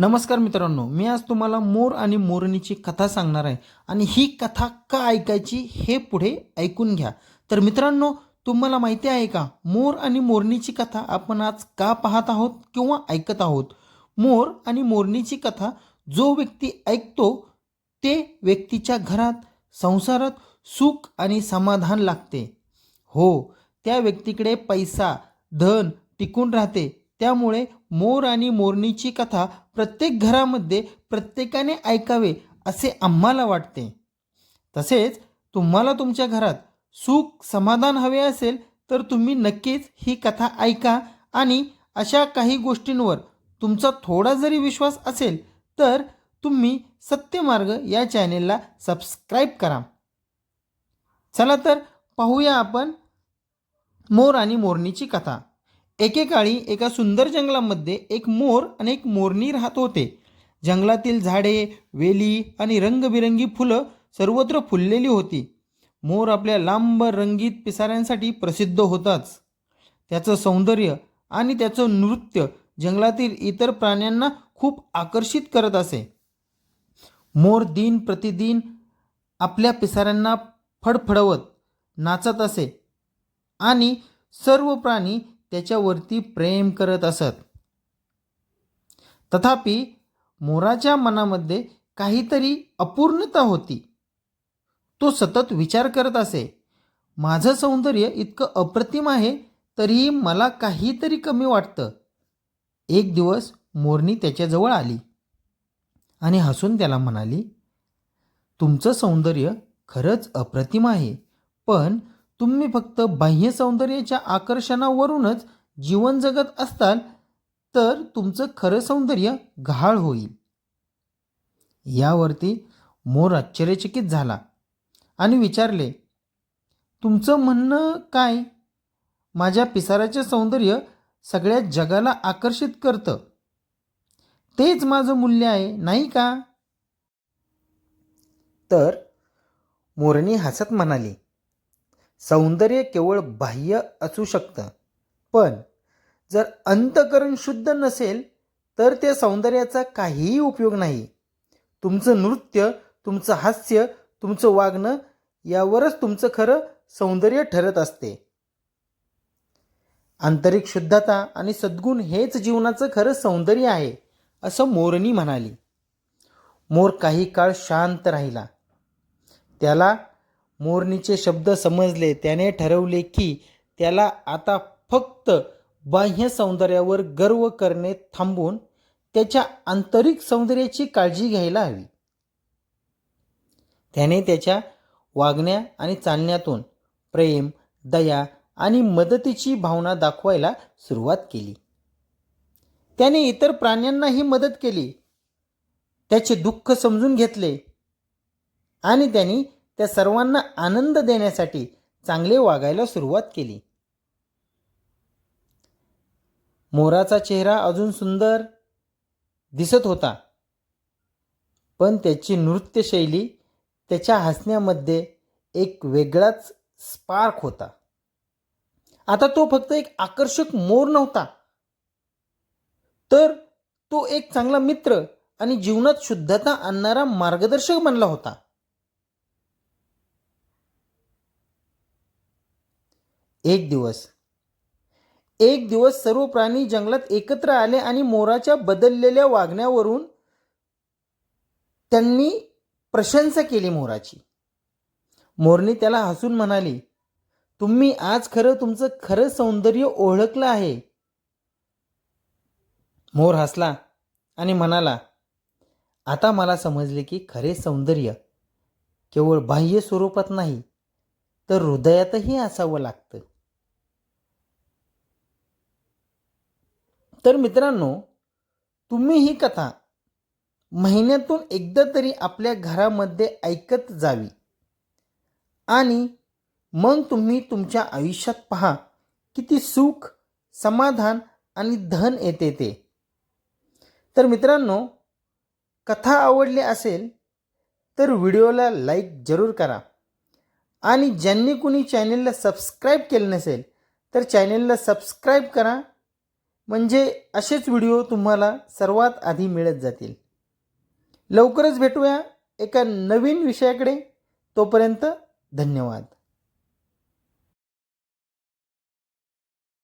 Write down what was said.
नमस्कार मित्रांनो मी आज तुम्हाला मोर आणि मोरणीची कथा सांगणार आहे आणि ही कथा का ऐकायची हे पुढे ऐकून घ्या. तर मित्रांनो तुम्हाला माहिती आहे का मोर आणि मोरणीची कथा आपण आज का पाहत आहोत किंवा ऐकत आहोत? मोर आणि मोरणीची कथा जो व्यक्ती ऐकतो ते व्यक्तीच्या घरात संसारात सुख आणि समाधान लागते. हो त्या व्यक्तीकडे पैसा धन टिकून राहते. त्यामुळे मोर आणि मोरणीची कथा प्रत्येक घरामध्ये प्रत्येकाने ऐकावे असे आम्हाला वाटते. तसेच तुम्हाला तुमच्या घरात सुख समाधान हवे असेल तर तुम्ही नक्कीच ही कथा ऐका आणि अशा काही गोष्टींवर तुमचा थोडा जरी विश्वास असेल तर तुम्ही सत्यमार्ग या चॅनेलला सबस्क्राईब करा. चला तर पाहूया आपण मोर आणि मोरणीची कथा. एकेकाळी एका सुंदर जंगलामध्ये एक मोर आणि एक मोरणी राहत होते. जंगलातील झाडे वेली आणि रंगबिरंगी फुलं सर्वत्र फुललेली होती. मोर आपल्या लांब रंगीत पिसाऱ्यांसाठी प्रसिद्ध होताच. त्याचं सौंदर्य आणि त्याचं नृत्य जंगलातील इतर प्राण्यांना खूप आकर्षित करत असे. मोर दिन प्रतिदिन आपल्या पिसाऱ्यांना फडफडवत नाचत असे आणि सर्व प्राणी त्याच्यावरती प्रेम करत असत. तथापि मोराच्या मनामध्ये काहीतरी अपूर्णता होती. तो सतत विचार करत असे माझं सौंदर्य इतकं अप्रतिम आहे तरीही मला काहीतरी कमी वाटतं. एक दिवस मोरणी त्याच्याजवळ आली आणि हसून त्याला म्हणाली तुमचं सौंदर्य खरंच अप्रतिम आहे पण तुम्ही फक्त बाह्य सौंदर्याच्या आकर्षणावरूनच जीवन जगत असताल तर तुमचं खरं सौंदर्य गहाळ होईल. यावरती मोर आश्चर्यचकित झाला आणि विचारले तुमचं म्हणणं काय? माझ्या पिसाराचे सौंदर्य सगळ्या जगाला आकर्षित करतं. तेच माझं मूल्य आहे नाही का? तर मोरणी हसत म्हणाली सौंदर्य केवळ बाह्य असू शकतं. पण जर अंतकरण शुद्ध नसेल तर त्या सौंदर्याचा काहीही उपयोग नाही. तुमचं नृत्य तुमचं हास्य तुमचं वागणं यावरच तुमचं खरं सौंदर्य ठरत असते. आंतरिक शुद्धता आणि सद्गुण हेच जीवनाचं खरं सौंदर्य आहे असं मोरनी म्हणाली. मोर काही काळ शांत राहिला. त्याला मोरणीचे शब्द समजले. त्याने ठरवले की त्याला आता फक्त बाह्य सौंदर्यावर गर्व करणे थांबून त्याच्या आंतरिक सौंदर्याची काळजी घ्यायला हवी. त्याने त्याच्या वागण्या आणि चालण्यातून प्रेम दया आणि मदतीची भावना दाखवायला सुरुवात केली. त्याने इतर प्राण्यांनाही मदत केली. त्याचे दुःख समजून घेतले. आणि त्यांनी त्या सर्वांना आनंद देण्यासाठी चांगले वागायला सुरुवात केली. मोराचा चेहरा अजून सुंदर दिसत होता पण त्याची नृत्यशैली त्याच्या हसण्यामध्ये एक वेगळाच स्पार्क होता. आता तो फक्त एक आकर्षक मोर नव्हता तर तो एक चांगला मित्र आणि जीवनात शुद्धता आणणारा मार्गदर्शक बनला होता. एक दिवस. एक दिवस सर्व प्राणी जंगलात एकत्र आले आणि मोराच्या बदललेल्या वागण्यावरून त्यांनी प्रशंसा केली मोराची. मोरनी त्याला हसून म्हणाली तुम्ही आज खरं तुमचं खरं सौंदर्य ओळखलं आहे. मोर हसला आणि म्हणाला आता मला समजले की खरे सौंदर्य केवळ बाह्य स्वरूपात नाही तर हृदयातही असावं लागतं. तर मित्रांनो तुम्ही ही कथा महिन्यातून एकदा तरी आपल्या घरामध्ये ऐकत जावी. आणि मग तुम्ही तुमच्या आयुष्यात पहा किती सुख समाधान आणि धन येते ते. तर मित्रांनो कथा आवडली असेल तर व्हिडिओला लाईक जरूर करा. आणि ज्यांनी कुणी चॅनेलला सबस्क्राईब केलं नसेल तर चॅनेलला सबस्क्राईब करा. म्हणजे असेच व्हिडिओ तुम्हाला सर्वात आधी मिळत जातील. लवकरच भेटूया एका नवीन विषयाकडे. तोपर्यंत धन्यवाद.